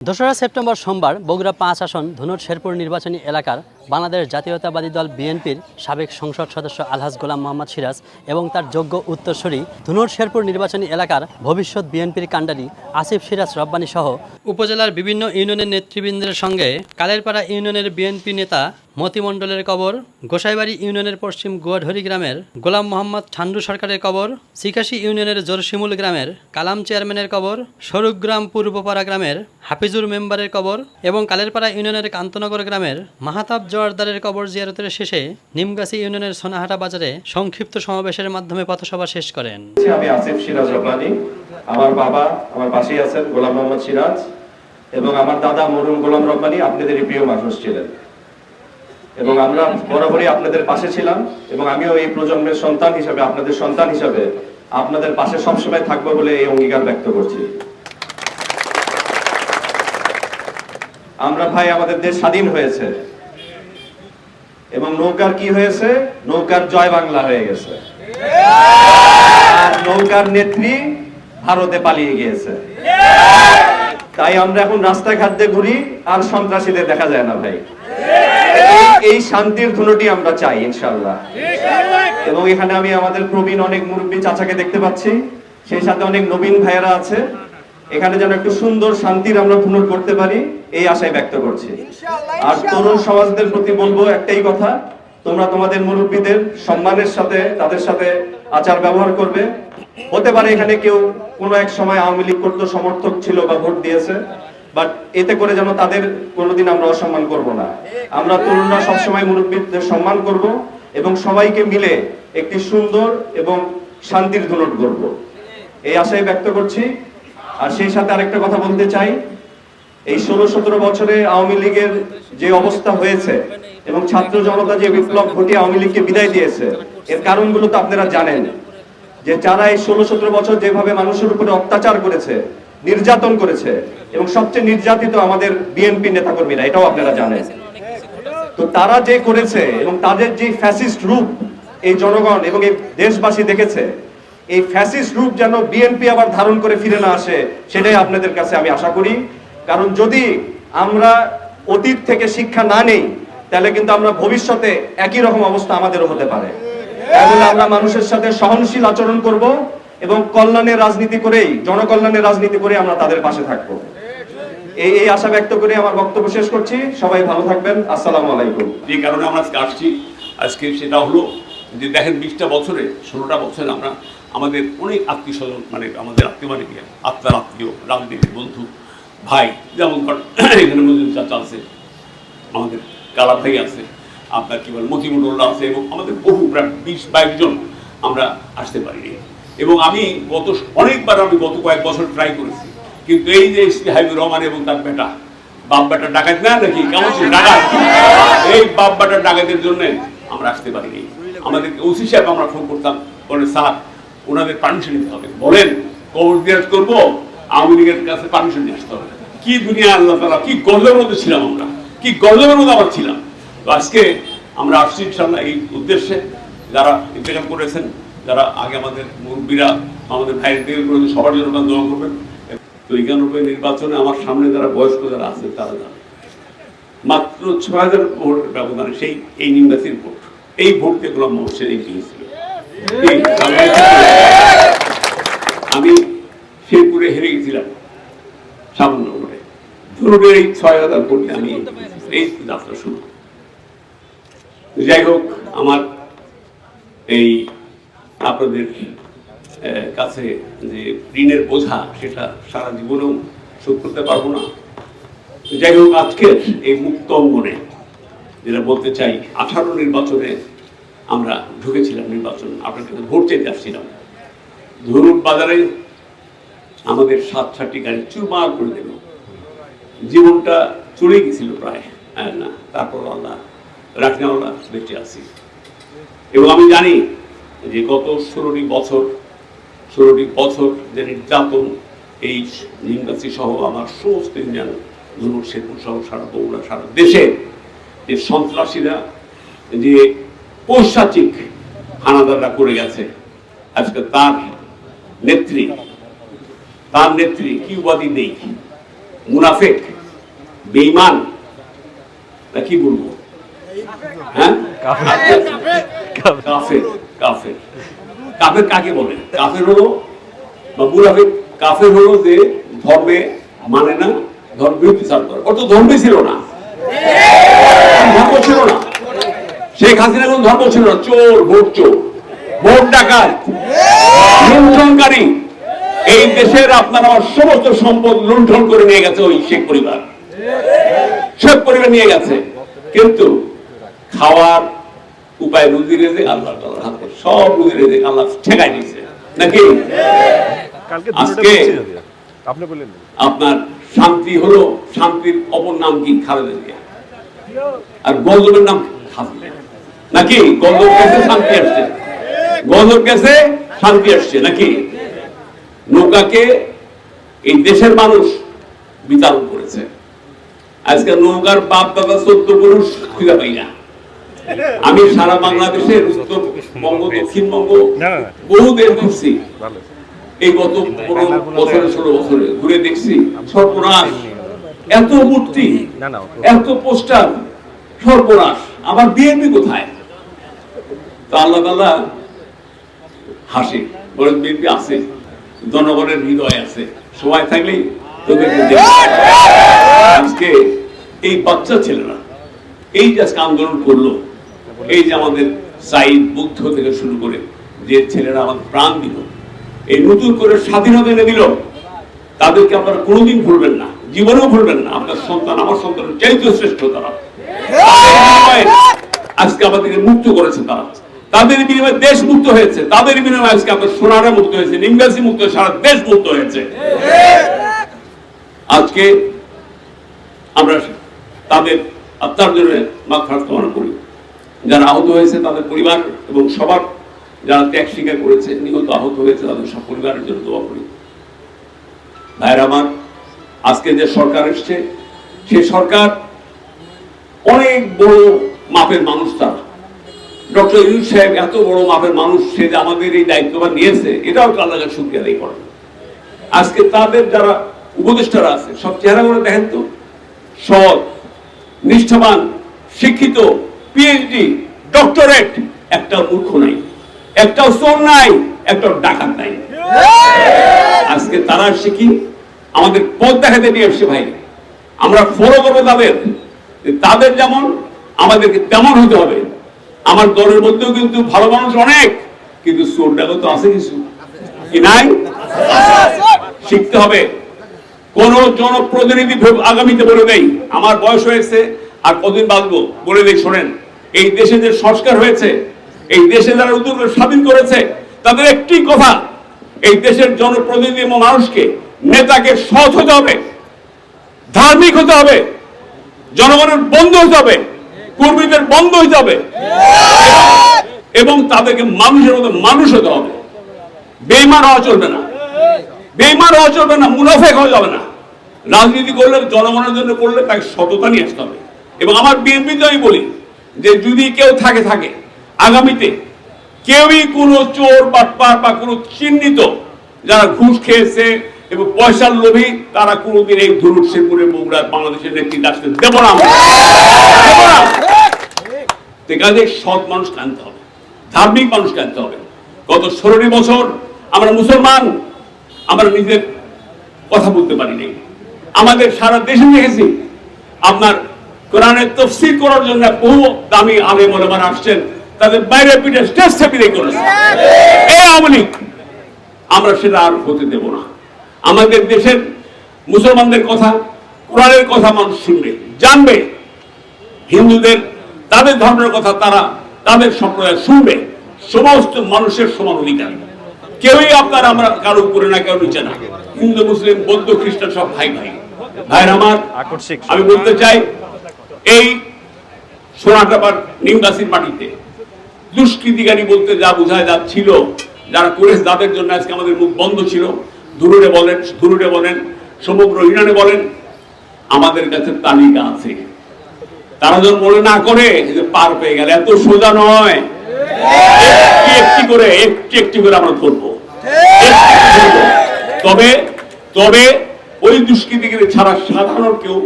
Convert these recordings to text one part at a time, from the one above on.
দোসরা সেপ্টেম্বর সোমবার বগুড়া পাঁচ আসন ধনুর শেরপুর নির্বাচনী এলাকার বাংলাদেশ জাতীয়তাবাদী দল বিএনপির সাবেক সংসদ সদস্য আলহাজ গোলাম মোহাম্মদ সিরাজ এবং তার যোগ্য উত্তরসূরি ধনুর শেরপুর নির্বাচনী এলাকার ভবিষ্যৎ বিএনপির কাণ্ডারি আসিফ সিরাজ রব্বানী সহ উপজেলার বিভিন্ন ইউনিয়নের নেতৃবৃন্দের সঙ্গে কালেরপাড়া ইউনিয়নের বিএনপি নেতা মতিমণ্ডলের কবর, গোসাইবাড়ি ইউনিয়নের পশ্চিম গোয়াঢরি গ্রামের গোলাম মোহাম্মদ ঠান্ডু সরকারের কবর, সিকাশি ইউনিয়নের জোরশিমুল গ্রামের কালাম চেয়ারম্যানের কবর, সরুগ্রাম পূর্বপাড়া গ্রামের হাফিজুর মেম্বারের কবর এবং কালেরপাড়া ইউনিয়নের কান্তনগর গ্রামের মাহাতাব জোয়ারদারের কবর জিয়ারতের শেষে নিমগাছি ইউনিয়নের সোনাহাটা বাজারে সংক্ষিপ্ত সমাবেশের মাধ্যমে পথসভা শেষ করেন। আমি আসিফ সিরাজ আমার বাবা, আমার পাশেই আছেন গোলাম মোহাম্মদ সিরাজ এবং আমার দাদা মরুম গোলাম রব্বানি আপনাদেরই প্রিয় মানুষ ছিলেন। এবং আমরা বরাবরই আপনাদের পাশে ছিলাম এবং আমিও এই প্রজন্মের সন্তান হিসাবে, আপনাদের সন্তান হিসাবে আপনাদের পাশে সবসময় থাকব বলে এই অঙ্গীকার ব্যক্ত করছি। আমরা ভাই, আমাদের দেশ স্বাধীন হয়েছে। এবং নৌকার কি হয়েছে? নৌকার জয় বাংলা হয়ে গেছে। আর নৌকার নেত্রী ভারতে পালিয়ে গিয়েছে। তাই আমরা এখন রাস্তাঘাট দিয়ে ঘুরি, আর সন্ত্রাসীদের দেখা যায় না ভাই। এই- শান্তির ধুনোটি আমরা চাই ইনশাল্লাহ এবং এখানে আমি আমাদের প্রবীণ অনেক মুরব্বী চাচাকে দেখতে পাচ্ছি। সেই সাথে অনেক নবীন ভাইয়েরা আছে। এখানে যেন একটু সুন্দর শান্তির আমরা ধুনুর করতে পারি এই আশায় ব্যক্ত করছি। আর তরুণ সমাজদের প্রতি বলব একটাই কথা তোমরা তোমাদের মুরব্বীদের সম্মানের সাথে তাদের সাথে আচার ব্যবহার করবে। হতে পারে এখানে কেউ কোনো এক সময় আওয়ামী লীগ করতো সমর্থক ছিল বা ভোট দিয়েছে। বাট এতে করে যেন তাদের কোনোদিন আমরা অসম্মান করব না। আমরা তরুণরা সবসময় মুরব্বীদের সম্মান করব এবং সবাইকে মিলে একটি সুন্দর এবং শান্তির ধুনট করব এই আশাই ব্যক্ত করছি। আর সেই সাথে আরেকটা কথা বলতে চাই। এই ষোলো সতেরো বছরে আওয়ামী লীগের যে অবস্থা হয়েছে এবং ছাত্র জনতা যে বিপ্লব ঘটিয়ে আওয়ামী লীগকে বিদায় দিয়েছে, এর কারণগুলো তো আপনারা জানেন যে যারা এই ষোলো সতেরো বছর যেভাবে মানুষের উপরে অত্যাচার করেছে নির্যাতন করেছে এবং সবচেয়ে নির্যাতিত আমাদের বিএনপি নেতাকর্মীরা, এটাও আপনারা জানেন। তো তারা যে করেছে এবং তাদের যে ফ্যাসিস্ট রূপ এই জনগণ এবং এই দেশবাসী দেখেছে, এই ফ্যাসিস্ট রূপ যেন বিএনপি আবার ধারণ করে ফিরে না আসে, সেটাই আপনাদের কাছে আমি আশা করি। কারণ যদি আমরা অতীত থেকে শিক্ষা না নেই, তাহলে কিন্তু আমরা ভবিষ্যতে একই রকম অবস্থা আমাদেরও হতে পারে। তাহলে আমরা মানুষের সাথে সহনশীল আচরণ করব এবং কল্যাণের রাজনীতি করেই, জনকল্যাণের রাজনীতি করে আমরা তাদের পাশে থাকব। এই এই আশা ব্যক্ত করে আমার বক্তব্য শেষ করছি। সবাই ভালো থাকবেন। আসসালামু আলাইকুম। যে কারণে আমরা আজকে আসছি। আজকে সেটা হলো যে দেখেন বিশটা বছরে, ষোলোটা বছরে আমরা আমাদের অনেক আত্মীয় স্বজন মানে আমাদের আত্মীয় মানে কি আত্মার আত্মীয় রাজনীতির বন্ধু, ভাই, যেমন এখানে মজুর চাচা আছে, আমাদের কালা ভাই আছে, আপনার কি বল মতিমুল্লা আছে, এবং আমাদের বহু প্রায় বিশ বাইশ জন আমরা আসতে পারিনি। এবং আমি গত অনেকবার আমি গত কয়েক বছর ট্রাই করেছি। কিন্তু এই যে এসপি হাবিবুর রহমান এবং তার বেটা, বাপ বেটা ডাকাত না নাকি? কেমন ছিল? ডাকাত। এই বাপ বেটা ডাকাতের জন্য আমরা আসতে পারিনি। আমাদের ওসি সাহেব আমরা ফোন করতাম বলে স্যার, ওনাদের পারমিশন নিতে হবে। বলেন, কবর দিয়াজ করব, আওয়ামী লীগের কাছে পারমিশন নিয়ে আসতে হবে। কি দুনিয়া আল্লাহ তালা কি গল্পের মধ্যে ছিলাম আমরা। কি গল্পের মধ্যে আমার ছিলাম। তো আজকে আমরা আসছি ইনশাল্লাহ এই উদ্দেশ্যে। যারা ইন্তেকাল করেছেন যারা আগে আমাদের মুরব্বীরা, আমাদের ভাই ইন্তেকাল করেছেন সবার জন্য দোয়া করবেন। তো একানব্বই নির্বাচনে আমার সামনে যারা বয়স্ক যারা আছে, তারা জানে মাত্র ছয় হাজার ভোট ব্যবধানে সেই, এই নির্বাচনী ভোট। এই ভোট গোলাম মোহসেন এই জিতেছিল আমি শেরপুরে হেরে গেছিলাম, সামান্য ভোটে। ধরুন এই ছয় হাজার ভোট আমি এই যাত্রা শুরু। যাই হোক, আমার এই আপনাদের কাছে যে ঋণের বোঝা, সেটা সারা জীবনেও শোধ করতে পারব না। যাই হোক আজকের এই মুক্ত অঙ্গনে যেটা বলতে চাই, আঠারো নির্বাচনে আমরা ঢুকেছিলাম নির্বাচন, আপনার কাছে ভোট চাইতে আসছিলাম। ধরুন বাজারে আমাদের সাত সাতটি গাড়ি চুরমার করে দিল। জীবনটা চলে গেছিল প্রায় হ্যাঁ না, তারপর আল্লাহ, রাখনাওয়ালা বেঁচে আছি। এবং আমি জানি যে গত ষোলোটি বছর ষোলোটি বছর যে নির্যাতন এই নিমগাছি সহ আমার সমস্ত ইন্ডিয়ান ধনুর শেরপুর সহ সারা বগুড়া সারা দেশে যে সন্ত্রাসীরা যে পৈশাচিক হানাদাররা করে গেছে আজকে তার নেত্রী তার নেত্রী কি উপাধি নেই মুনাফেক বেইমান না কি বলব? হ্যাঁ? কাফের। কাফের। কাফের কাকে বলে? কাফের হলো বা কাফের হলো যে ধর্মে মানে না, ধর্ম বিরোধিতা করে। ওর তো ধর্মই ছিল না। ধর্ম ছিল না। শেখ হাসিনা কোন ধর্ম ছিল না। চোর, ভোট চোর, ভোট ডাকাত, লুণ্ঠনকারী। এই দেশের আপনার সমস্ত সম্পদ লুণ্ঠন করে নিয়ে গেছে ওই শেখ পরিবার। শেখ পরিবার নিয়ে গেছে। কিন্তু খাওয়ার উপায় রুজি রেজে আল্লাহ তাআলার হাতে সব রুজি রেজে আল্লাহ ঠেকাই দিয়েছে। নাকি? আজকে আপনি বললেন আপনার শান্তি হলো শান্তির অপর নাম কি? খালেদা জিয়া। আর গজবের নাম হাসিনা নাকি? গজব গেছে শান্তি আসছে। গজব গেছে শান্তি আসছে। নাকি? নৌকাকে এই দেশের মানুষ বিতরণ করেছে। আজকে নৌকার বাপ দাদা চোদ্দ পুরুষ খুঁজে পাই না। আমি সারা বাংলাদেশের উত্তরবঙ্গ দক্ষিণবঙ্গ। বহু দেশ ঘুরছি এই গত পনেরো বছরে ষোলো বছরে ঘুরে দেখছি সর্বনাশ এত মূর্তি এত পোস্টার সর্বনাশ আমার বিএনপি কোথায়? তো আল্লাহ তাল্লাহ হাসি বলেন বিএনপি আছে জনগণের হৃদয় আছে। সময় থাকলেই তোদেরকে আজকে এই বাচ্চা ছেলেরা এই যে আজকে আন্দোলন করল এই যে আমাদের সাইদ বুদ্ধ থেকে শুরু করে যে ছেলেরা আমাদের প্রাণ দিল, এই নতুন করে স্বাধীনতা এনে দিল, তাদেরকে আপনারা কোনোদিন ভুলবেন না, জীবনেও ভুলবেন না। আপনার সন্তান, আমার সন্তানের চাইতে শ্রেষ্ঠ তারা। আজকে আমাদেরকে মুক্ত করেছে তারা। তাদের বিনিময়ে দেশ মুক্ত হয়েছে। তাদের বিনিময়ে আজকে আপনার সোনারা মুক্ত হয়েছে, নিমগাছি মুক্ত সারা দেশ মুক্ত হয়েছে। আজকে আমরা তাদের আত্মার জন্য মাথার কামনা করি। যারা আহত হয়েছে তাদের পরিবার এবং সবার যারা ত্যাগ স্বীকার করেছে, নিহত, আহত হয়েছে, তাদের সব পরিবারের জন্য দোয়া করি। ভাইয়ের আমার, আজকে যে সরকার এসছে, সে সরকার অনেক বড় মাপের মানুষ তারা। ডক্টর ইউনুস সাহেব এত বড় মাপের মানুষ, সে যে আমাদের এই দায়িত্বভার নিয়েছে, এটাও আল্লাহকে শুক্রিয়া আদায় করেন। আজকে তাদের যারা উপদেষ্টারা আছে, সব চেহারা চেহারাগুলো দেখেন তো, সৎ, নিষ্ঠাবান, শিক্ষিত পিএইচডি ডক্টরেট একটা মূর্খ নাই একটাও চোর নাই একটাও ডাকাত নাই। আজকে তারা শিখি আমাদের পথ দেখাতে নিয়ে এসছে ভাই? আমরা ফলো করব তাদের। তাদের যেমন আমাদেরকে তেমন হতে হবে। আমার দলের মধ্যেও কিন্তু ভালো মানুষ অনেক, কিন্তু চোর ডাকাত তো আছে কিছু? কি নাই? শিখতে হবে। কোন জনপ্রতিনিধি আগামীতে বলে দেই, আমার বয়স হয়েছে, আর কতদিন বাঁচবো? বলে দেই, শোনেন। এই দেশে যে সংস্কার হয়েছে, এই দেশে যারা উদ্যোগ স্বাধীন করেছে, তাদের একটি কথা, এই দেশের জনপ্রতিনিধি এবং মানুষকে, নেতাকে সৎ হতে হবে, ধার্মিক হতে হবে, জনগণের বন্ধ হতে হবে, কর্মীদের বন্ধ হতে হবে, এবং তাদেরকে মানুষের মতো মানুষ হতে হবে। বেইমান হওয়া চলবে না। বেইমান হওয়া চলবে না, মুনাফেক হওয়া যাবে না। রাজনীতি করলে, জনগণের জন্য করলে তাকে সততা নিয়ে আসতে হবে। এবং আমার বিএনপিতে আমি বলি যে যদি কেউ থাকে থাকে, আগামীতে কেউই কোনো চোর, বাটপার বা কোনো চিহ্নিত যারা ঘুষ খেয়েছে এবং পয়সার লোভী, তারা কোনোদিন এই ধরুন শেরপুরে বগুড়ার বাংলাদেশের নেতৃত্বে আসতে দেব না। কাজে সৎ মানুষ আনতে হবে, ধার্মিক মানুষ আনতে হবে। গত ষোলোটি বছর আমরা মুসলমান, আমরা নিজের কথা বলতে পারি নাই। আমাদের সারা দেশে দেখেছি, আপনার কোরআনের তফসির করার জন্য বহু দামি আলেম ওলামারা আসছেন তাদের বাইরে পিঠে স্টেজ বিদায় করেছে। এই আওয়ামী লীগ আমরা সেটা আর হতে দেব না। আমাদের দেশের মুসলমানদের কথা কোরআনের কথা মানুষ শুনবে জানবে। হিন্দুদের তাদের ধর্মের কথা তারা তাদের সম্প্রদায় শুনবে। সমস্ত মানুষের সমান অধিকার। কেউই আপনার আমরা কারও উপরে না কেউ নিচে না। হিন্দু মুসলিম বৌদ্ধ খ্রিস্টান সব ভাই ভাই ভাইয়ের আমার আমি বলতে চাই এই সোনাটাবার নিমগাছির মাটিতে। দুষ্কৃতিকারী বলতে যা বোঝায় যা ছিল, যারা করেছে তাদের জন্য আজকে আমাদের মুখ বন্ধ ছিল। ধুরুরে বলেন ধুরুরে বলেন, সমগ্র ইরানে বলেন, আমাদের কাছে তালিকা আছে। তারা যখন মনে না করে পার পেয়ে গেল, এত সোজা নয়। একটি করে, একটি একটি করে আমরা ধরবো। তবে তবে ওই দুষ্কৃতিকারী ছাড়া সাধারণ কেউ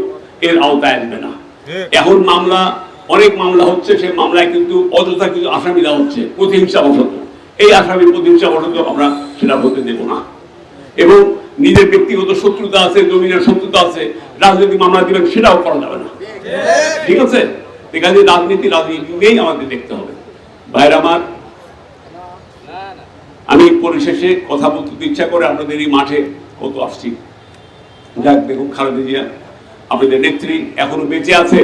এর আওতায় আসবে না। এখন মামলা অনেক মামলা হচ্ছে সেই মামলায় কিন্তু অযথা কিছু আসামি দেওয়া হচ্ছে প্রতিহিংসা বশত এই আসামি প্রতিহিংসা বশত আমরা সেটা হতে দেব না। এবং নিজের ব্যক্তিগত শত্রুতা আছে জমিনের শত্রুতা আছে রাজনৈতিক মামলা দিবেন সেটাও করা যাবে না। ঠিক। আছে? এখানে রাজনীতি রাজনীতি নিয়েই আমাদের দেখতে হবে। ভাইরা আমার আমি পরিশেষে কথা বলতে ইচ্ছা করে আপনাদের এই মাঠে কত আসছি। যাক দেখুন খালেদা জিয়া আপনাদের নেত্রী এখনও বেঁচে আছে।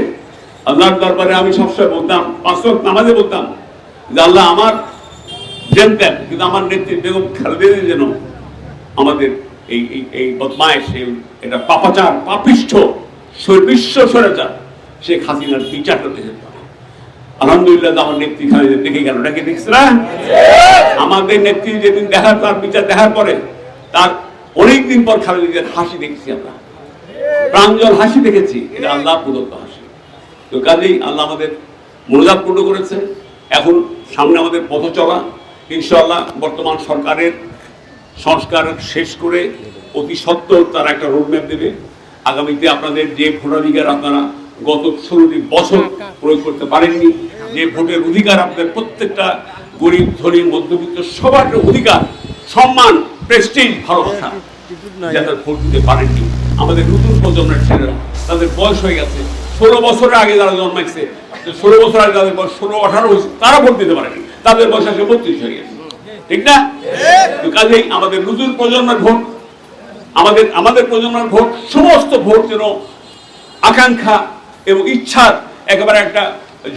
আল্লাহর দরবারে আমি সবসময় বলতাম পাঁচ নামাজে বলতাম যে আল্লাহ আমার জানতেন কিন্তু আমার নেত্রী বেগম খালেদা যেন আমাদের এই এই এই বদমায়েশ এটা পাপাচার পাপিষ্ঠ স্বৈর- বিশ্ব স্বৈরাচার শেখ হাসিনার বিচারটা দেখে আলহামদুলিল্লাহ আমার নেত্রী খালেদা দেখে গেল। নাকি দেখছে না আমাদের নেত্রী যেদিন দেখার তার বিচার দেখার পরে তার অনেক দিন পর খালেদা হাসি দেখছি আমরা। প্রাঞ্জল হাসি দেখেছি। এটা আল্লাহ প্রদত্ত হাসি। তো কাজেই আল্লাহ আমাদের মনোজাত পূর্ণ করেছে। এখন সামনে আমাদের পথ চলা ইনশাআল্লাহ বর্তমান সরকারের সংস্কার শেষ করে অতি সত্ত্বর তারা একটা রোডম্যাপ দেবে। আগামীতে আপনাদের যে ভোটাধিকার আপনারা গত ষোলোটি বছর প্রয়োগ করতে পারেননি যে ভোটের অধিকার আপনাদের প্রত্যেকটা গরিব ধনী মধ্যবিত্ত সবার অধিকার সম্মান প্রেস্টিজ ভালোবাসা যারা ভোট দিতে পারেননি। আমাদের নতুন প্রজন্মের ছেলেরা, তাদের বয়স হয়ে গেছে। ষোলো বছরের আগে যারা জন্মাইছে ষোলো বছর আগে যাদের বয়স ষোলো, আঠারো হয়েছে, তারা ভোট দিতে পারেনি। তাদের বয়স আসে বত্রিশ হয়ে গেছে। ঠিক না? কাজেই আমাদের নতুন প্রজন্মের ভোট, আমাদের আমাদের প্রজন্মের ভোট, সমস্ত ভোট যেন আকাঙ্ক্ষা এবং ইচ্ছার একেবারে একটা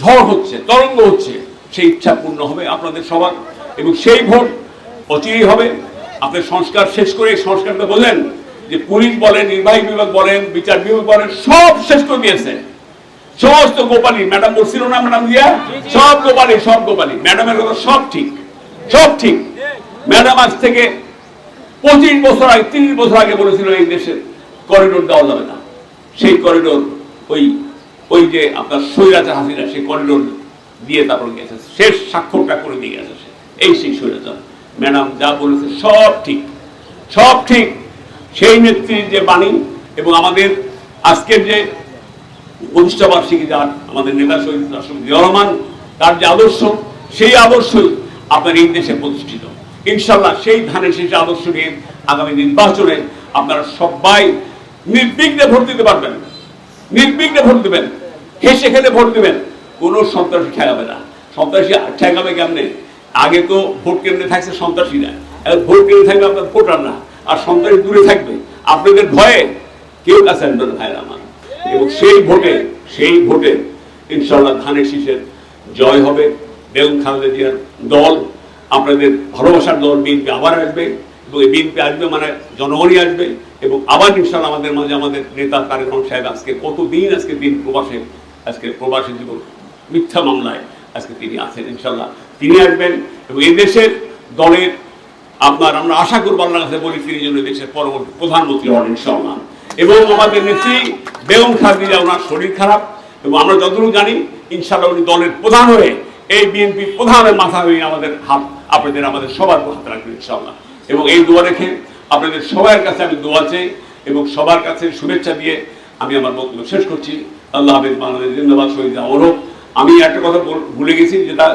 ঝড় হচ্ছে, তরঙ্গ হচ্ছে, সেই ইচ্ছা পূর্ণ হবে আপনাদের সবার। এবং সেই ভোট অচিরেই হবে। আপনার সংস্কার শেষ করে সংস্কারটা বলেন যে পুলিশ বলেন নির্বাহী বিভাগ বলেন বিচার বিভাগ বলেন সব শেষ করে দিয়েছে। সমস্ত গোপালী ম্যাডাম বলছিল না ম্যাডাম দিয়া? সব গোপালী সব গোপালী ম্যাডামের কথা সব ঠিক। সব ঠিক। ম্যাডাম আজ থেকে পঁচিশ বছর আগে তিরিশ বছর আগে বলেছিল এই দেশের করিডোর দেওয়া যাবে না। সেই করিডোর ওই ওই যে আপনার স্বৈরাচার হাসিনা সেই করিডোর দিয়ে তারপর গেছে। শেষ স্বাক্ষরটা করে দিয়ে গেছে এই সেই স্বৈরাচার। ম্যাডাম যা বলেছে সব ঠিক। সব ঠিক। সেই নেত্রীর যে বাণী এবং আমাদের আজকের যে প্রতিষ্ঠা বার্ষিকী যার আমাদের নেতা শহীদ রাষ্ট্রপতি রহমান, তার যে আদর্শ, সেই আদর্শই আপনার এই দেশে প্রতিষ্ঠিত। ইনশাল্লাহ সেই ধানের শেষ আদর্শ নিয়ে আগামী নির্বাচনে আপনারা সবাই নির্বিঘ্নে ভোট দিতে পারবেন। নির্বিঘ্নে ভোট দিবেন। হেসে খেলে ভোট দিবেন। কোনো সন্ত্রাসী ঠেকাবে না। সন্ত্রাসী ঠেকাবে কেমনে? আগে তো ভোট কেন্দ্রে থাকছে সন্ত্রাসীরা। ভোট কেন্দ্রে থাকবে আপনার ভোটার না আর সন্ত্রাসী দূরে থাকবে। আপনাদের ভয়ে কেউ কাছে আসবে না ভাইরা আমার। এবং সেই ভোটে সেই ভোটে ইনশাল্লাহ ধানের শীষের জয় হবে। বেগম খালেদা জিয়ার দল, আপনাদের ভালোবাসার দল বিএনপি আবার আসবে এবং এই বিএনপি আসবে মানে জনগণই আসবে এবং আবার ইনশাল্লাহ আমাদের মাঝে আমাদের নেতা তারেক রহমান সাহেব আজকে কতদিন আজকে দিন প্রবাসে, আজকে প্রবাসী জীবন, মিথ্যা মামলায় আজকে তিনি আছেন ইনশাল্লাহ তিনি আসবেন এবং এই দেশের দলের আপনার, আমরা আশা করব আল্লাহ কাছে বলি, তিনি যেন দেশের পরবর্তী প্রধানমন্ত্রী হন ইনশাল্লাহ এবং আমাদের নেত্রী বেগম খালেদা ওনার শরীর খারাপ, এবং আমরা যতটুকু জানি ইনশাল্লাহ উনি দলের প্রধান হয়ে এই বিএনপি প্রধানের মাথা হয়ে আমাদের হাত, আপনাদের, আমাদের সবার হাত রাখবেন ইনশাল্লাহ এবং এই দোয়া রেখে আপনাদের সবার কাছে আমি দোয়া চাই, এবং সবার কাছে শুভেচ্ছা দিয়ে আমি আমার বক্তব্য শেষ করছি। আল্লাহ হাফেজ, বাংলাদেশ জিন্দাবাদ, শহীদ আমি একটা কথা ভুলে গেছি যেটা